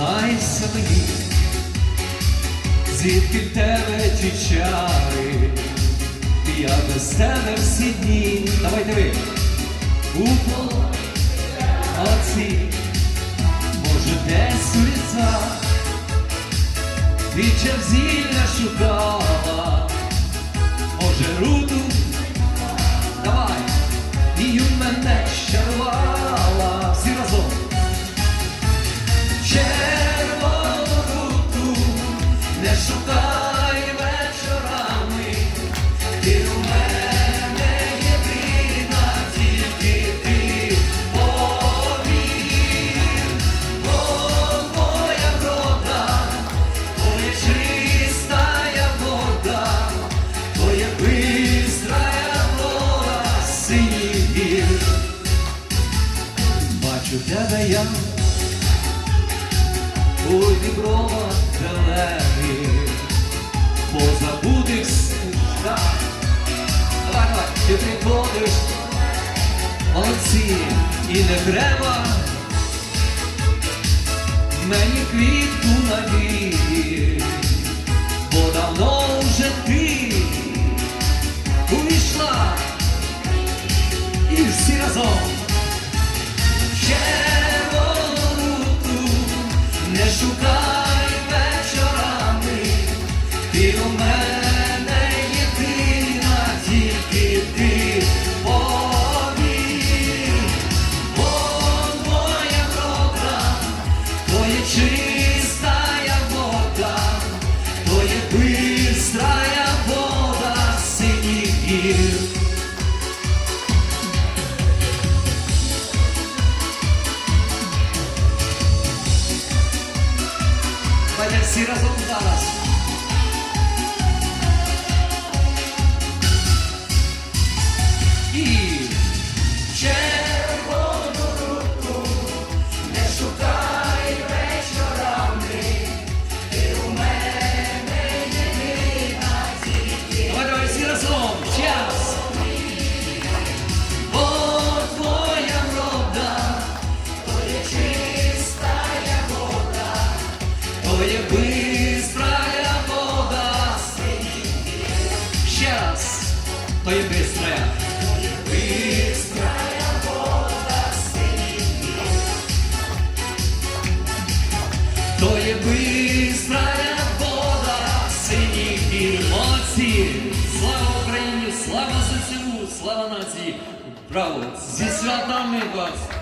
Зізнайся мені, звідки в тебе ті чари, я без тебе всі дні. Давайте ви. У оці, може, десь у лісах, ти зілля шукала, може, руду, давай, і у мене щарувала, синій гір. Бачу тебе я у дібровах зелених, по забутих. Давай, давай, ти приходиш, молодці, і не треба мені квітку надії, бо всі разом. Червону руку не шукай вечорами, ти у мене єдина, тільки ти повір, бо твоя врода, твоя чистая вода, твоя бистрая вода синіх гір. Давайте всі разом зараз. Твоя быстрая вода Сейчас Твоя быстрая Твоя быстрая вода Твоя быстрая вода синіх гір Молодці! Слава Україні! Слава ЗСУ! Слава нації! Браво! Зі святами вас!